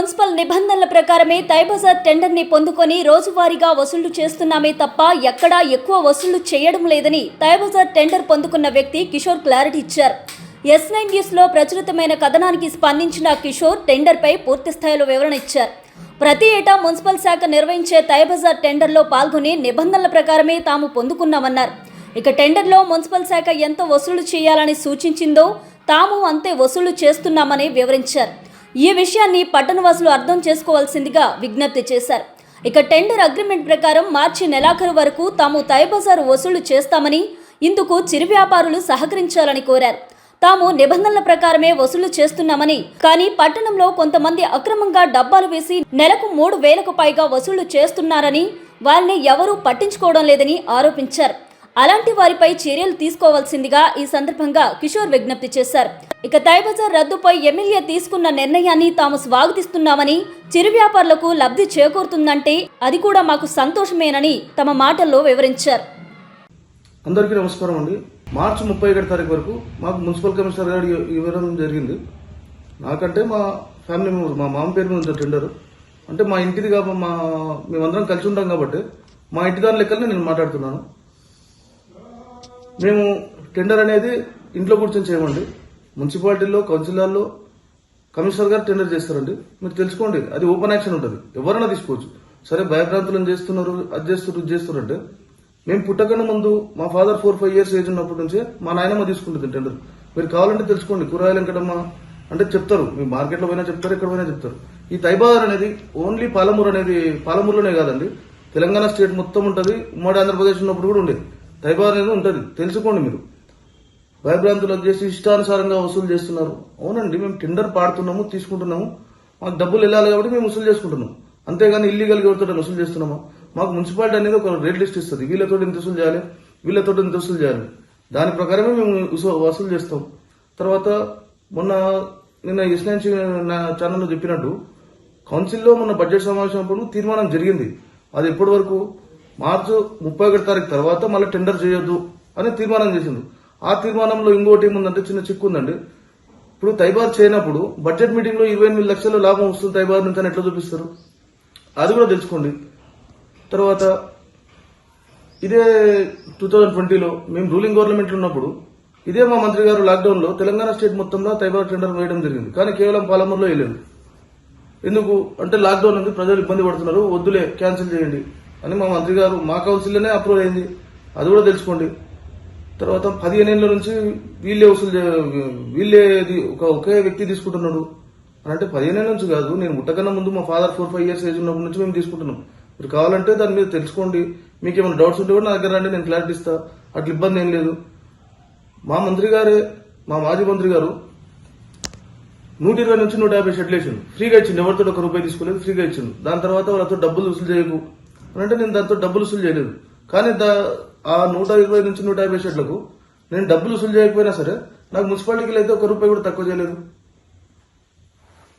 Municipal నిబంధనల ప్రకారమే తైబజార్ టెండర్ని పొందుకొని రోజువారీగా వసూళ్ళు చేస్తున్నామే తప్ప ఎక్కడా ఎక్కువ వసూళ్ళు చేయడం లేదని తైబజార్ టెండర్ పొందుకున్న వ్యక్తి కిషోర్ క్లారిటీ ఇచ్చారు. ఎస్ నైన్ న్యూస్లో ప్రచురితమైన కథనానికి స్పందించిన కిషోర్ టెండర్పై పూర్తి స్థాయిలో వివరణ ఇచ్చారు. ప్రతి ఏటా మున్సిపల్ శాఖ నిర్వహించే తైబజార్ టెండర్లో పాల్గొని నిబంధనల ప్రకారమే తాము పొందుకున్నామన్నారు. ఇక టెండర్లో మున్సిపల్ శాఖ ఎంత వసూలు చేయాలని సూచించిందో తాము అంతే వసూలు చేస్తున్నామని వివరించారు. ఈ విషయాన్ని పట్టణవాసులు అర్థం చేసుకోవాల్సిందిగా విజ్ఞప్తి చేశారు. ఇక టెండర్ అగ్రిమెంట్ ప్రకారం మార్చి నెలాఖరు వరకు తాము తైబజారు వసూలు చేస్తామని ఇందుకు చిరు వ్యాపారులు సహకరించాలని కోరారు. తాము నిబంధనల ప్రకారమే వసూలు చేస్తున్నామని కానీ పట్టణంలో కొంతమంది అక్రమంగా డబ్బాలు వేసి నెలకు మూడు వేలకు పైగా వసూలు చేస్తున్నారని వారిని ఎవరూ పట్టించుకోవడం లేదని ఆరోపించారు. అలాంటి వారిపై చర్యలు తీసుకోవాల్సిందిగా ఈ సందర్భంగా కిషోర్ విజ్ఞప్తి చేశారు. ఇక తైబజార్ రద్దుపై ఎమ్మెల్యే తీసుకున్న నిర్ణయాన్ని తాము స్వాగతిస్తున్నామని చిరు వ్యాపారులకు లబ్ధి చేకూరుతుందంటే అది కూడా మాకు సంతోషమేనని తమ మాటల్లో వివరించారు. అందరికీ నమస్కారం అండి. మార్చి ముప్పై ఒకటి తారీఖు వరకు మాకు మున్సిపల్ కమిషనర్ గారు ఇవ్వడం జరిగింది. నాకంటే మా ఫ్యామిలీ మెంబర్ మా మామ పేరు మీద టెండర్. అంటే మా ఇంటిది కాబట్టి మా మేమందరం కలిసి ఉంటాం కాబట్టి మా ఇంటి దాని లెక్కలనే నేను మాట్లాడుతున్నాను. మేము టెండర్ అనేది ఇంట్లో కూర్చొని చేయమండి. మున్సిపాలిటీలో కౌన్సిలర్లో కమిషనర్ గారు టెండర్ చేస్తారండి. మీరు తెలుసుకోండి అది ఓపెన్ యాక్షన్ ఉంటుంది. ఎవరైనా తీసుకోవచ్చు. సరే భయభ్రాంతులను చేస్తున్నారు అది చేస్తున్నారు చేస్తున్నారంటే చేస్తున్నారు అంటే మేము పుట్టకన్నా ముందు మా father four five years age ఉన్నప్పటి నుంచే మా నాయనమ్మ తీసుకుంటుంది టెండర్. మీరు కావాలంటే తెలుసుకోండి కూరగాయలు వెంకటమ్మ అంటే చెప్తారు. మీ మార్కెట్లో పోయినా చెప్తారు ఎక్కడ పోయినా చెప్తారు. ఈ తైబాదర్ అనేది ఓన్లీ పాలమూరు అనేది పాలమూరులోనే కాదండి. తెలంగాణ స్టేట్ మొత్తం ఉంటుంది. ఉమ్మడి ఆంధ్రప్రదేశ్ ఉన్నప్పుడు కూడా ఉండేది. తైబాదర్ అనేది ఉంటుంది. తెలుసుకోండి మీరు. భయభ్రాంతులకు చేసి ఇష్టానుసారంగా వసూలు చేస్తున్నారు. అవునండి మేము టెండర్ పాడుతున్నాము తీసుకుంటున్నాము. మాకు డబ్బులు వెళ్ళాలి కాబట్టి మేము వసూలు చేసుకుంటున్నాం అంతేగాని ఇల్లీగల్ ఎవరితో వసూలు చేస్తున్నామా? మాకు మున్సిపాలిటీ అనేది ఒక రేట్ లిస్ట్ ఇస్తుంది. వీళ్ళతో ఇంత వసూలు చేయాలి? వీళ్ళతో ఇంత వసూలు చేయాలి? దాని ప్రకారమే మేము వసూలు చేస్తాం. తర్వాత మొన్న నిన్న ఎస్ఎన్సీ నా ఛానల్లో చెప్పినట్టు కౌన్సిల్లో మొన్న బడ్జెట్ సమావేశం అప్పుడు తీర్మానం జరిగింది. అది ఎప్పటి వరకు మార్చి ముప్పై ఒకటి తారీఖు తర్వాత మళ్ళీ టెండర్ చేయొద్దు అని తీర్మానం చేసింది. ఆ తీర్మానంలో ఇంకోటి ఏముందంటే చిన్న చిక్కు ఉందండి. ఇప్పుడు తైబార్ చేయనప్పుడు బడ్జెట్ మీటింగ్లో ఇరవై ఎనిమిది లక్షల లాభం వస్తుంది తైబార్ నుంచి అని ఎట్లా చూపిస్తారు? అది కూడా తెలుసుకోండి. తర్వాత ఇదే టూ థౌజండ్ ట్వంటీలో మేము రూలింగ్ గవర్నమెంట్ ఉన్నప్పుడు ఇదే మా మంత్రి గారు లాక్డౌన్లో తెలంగాణ స్టేట్ మొత్తంలో తైబార్ టెండర్ వేయడం జరిగింది. కానీ కేవలం పాలమూరులో వేయలేదు. ఎందుకు? అంటే లాక్డౌన్ ఉంది ప్రజలు ఇబ్బంది పడుతున్నారు వద్దులే క్యాన్సిల్ చేయండి. అని మా మంత్రి గారు మా కౌన్సిల్లోనే అప్రూవ్ అయింది. అది కూడా తెలుసుకోండి. తర్వాత పదిహేను ఏళ్ళ నుంచి వీళ్ళే వసూలు వీళ్ళే ఒక ఒకే వ్యక్తి తీసుకుంటున్నాడు. అని అంటే పదిహేను ఏళ్ళ నుంచి కాదు నేను పుట్టకన్నా ముందు మా father four five years age ఉన్నప్పటి నుంచి మేము తీసుకుంటున్నాం. మీరు కావాలంటే దాని మీద తెలుసుకోండి. మీకు ఏమైనా డౌట్స్ ఉంటే కూడా నా దగ్గర రండి నేను క్లారిటీ ఇస్తా. అట్లా ఇబ్బంది ఏం లేదు. మా మంత్రి గారే మా మాజీ మంత్రి గారు నూట ఇరవై నుంచి నూట యాభై షెడ్లు వేసిండు. ఫ్రీగా ఇచ్చిండు. ఎవరితో ఒక రూపాయి తీసుకోలేదు ఫ్రీగా ఇచ్చిండు. దాని తర్వాత వాళ్ళతో డబ్బులు వసూలు చేయకు. అంటే నేను దాంతో డబ్బులు వసూలు చేయలేదు. కానీ దా ఆ నూట ఇరవై నుంచి నూట యాభై షెడ్లకు నేను డబ్బులు వసూలు చేయకపోయినా సరే నాకు మున్సిపాలిటీకి అయితే ఒక రూపాయి కూడా తక్కువ చేయలేదు.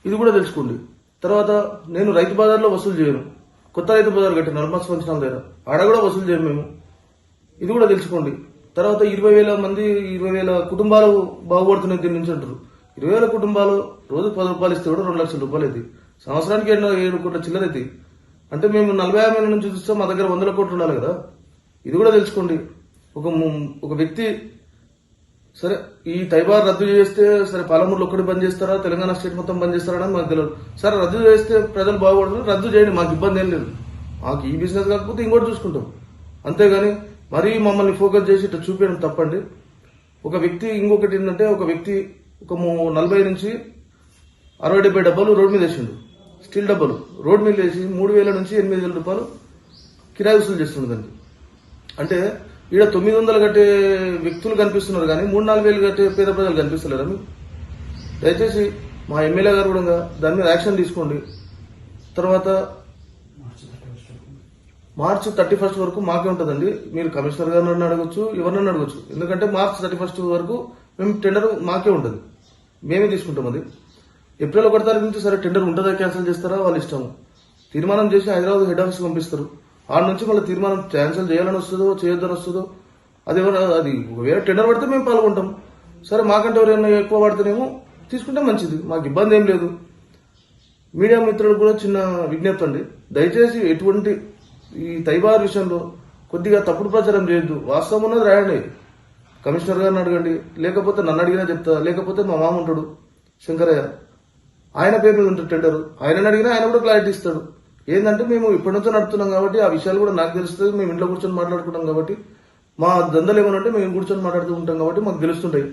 ఇది కూడా తెలుసుకోండి. తర్వాత నేను రైతు బజార్లో వసూలు చేయను. కొత్త రైతు బజార్ కట్టిన నర్మస్ ఫంక్షన్ దగ్గర. ఆడ కూడా వసూలు చేయము మేము. ఇది కూడా తెలుసుకోండి. తర్వాత ఇరవై వేల మంది ఇరవై వేల కుటుంబాలు బాగుపడుతున్నాయి దీని నుంచి అంటారు. ఇరవై వేల కుటుంబాలు రోజు పది రూపాయలు ఇస్తే కూడా రెండు లక్షల రూపాయలు అయితే. సంవత్సరానికి ఏడు ఏడు కోట్ల చిల్లరైతే అంటే మేము నలభై యాభై నుంచి చూస్తే మా దగ్గర వందల కోట్లు ఉండాలి కదా. ఇది కూడా తెలుసుకోండి. ఒక ము- ఒక వ్యక్తి సరే ఈ తైబార్ రద్దు చేస్తే సరే పాలమూరులో ఒక్కటి బంద్ చేస్తారా తెలంగాణ స్టేట్ మొత్తం బంద్ చేస్తారా అని మాకు తెలియదు. సరే రద్దు చేస్తే ప్రజలు బాగుపడతారు రద్దు చేయండి మాకు ఇబ్బంది ఏం లేదు. మాకు ఈ బిజినెస్ కాకపోతే ఇంకోటి చూసుకుంటాం. అంతేగాని మరీ మమ్మల్ని ఫోకస్ చేసి ఇట్లా చూపించడం తప్పండి. ఒక వ్యక్తి ఇంకొకటి ఏంటంటే ఒక వ్యక్తి ఒక నలభై నుంచి అరవై డెబ్బై డబ్బాలు రోడ్డు మీద వేసిండు. స్టీల్ డబ్బాలు. రోడ్ మీద వేసి మూడు వేల నుంచి ఎనిమిది వేల రూపాయలు కిరాయి వసూలు చేస్తుండదండి అంటే ఈడ తొమ్మిది వందలు కట్టే వ్యక్తులు కనిపిస్తున్నారు కానీ మూడు నాలుగు వేలు కట్టే పేద ప్రజలు కనిపిస్తలేరా మీకు? దయచేసి మా ఎమ్మెల్యే గారు కూడా దాని మీద యాక్షన్ తీసుకోండి. తర్వాత మార్చ్ థర్టీ ఫస్ట్ వరకు మాకే ఉంటుందండి. మీరు కమిషనర్ గారిని అడగచ్చు ఎవరినైనా అడగచ్చు. ఎందుకంటే మార్చ్ థర్టీ ఫస్ట్ వరకు మేము టెండర్ మాకే ఉంటుంది. మేమే తీసుకుంటాం అది. ఏప్రిల్ ఒకటి తారీఖు నుంచి సరే టెండర్ ఉంటుందా క్యాన్సిల్ చేస్తారా వాళ్ళ ఇష్టం తీర్మానం చేసి హైదరాబాద్ హెడ్ ఆఫీస్ పంపిస్తారు. ఆడ నుంచి మళ్ళీ తీర్మానం క్యాన్సిల్ చేయాలని వస్తుందో చేయొద్దని వస్తుందో అది అది వేరే టెండర్ పడితే మేము పాల్గొంటాం. సరే మాకంటే ఎవరైనా ఎక్కువ పడితేనేమో తీసుకుంటే మంచిది. మాకు ఇబ్బంది ఏం లేదు. మీడియా మిత్రులకు కూడా చిన్న విజ్ఞప్తి అండి. దయచేసి ఎటువంటి ఈ తైబార్ విషయంలో కొద్దిగా తప్పుడు ప్రచారం చేయొద్దు. వాస్తవం ఉన్నది రాయండి. కమిషనర్ గారిని అడగండి. లేకపోతే నన్ను అడిగినా చెప్తా. లేకపోతే మా మామ ఉంటాడు శంకరయ్య. ఆయన పేరు మీద ఉంటుంది టెండర్. ఆయన అడిగినా ఆయన కూడా క్లారిటీ ఇస్తాడు. ఏంటంటే మేము ఇప్పటి నుంచో నడుపుతున్నాం కాబట్టి ఆ విషయాలు కూడా నాకు తెలుస్తుంది. మేము ఇంట్లో కూర్చొని మాట్లాడుకుంటాం కాబట్టి మా దందలు ఏమనంటే మేము కూర్చొని మాట్లాడుతూ ఉంటాం కాబట్టి మాకు తెలుస్తుంటాయి.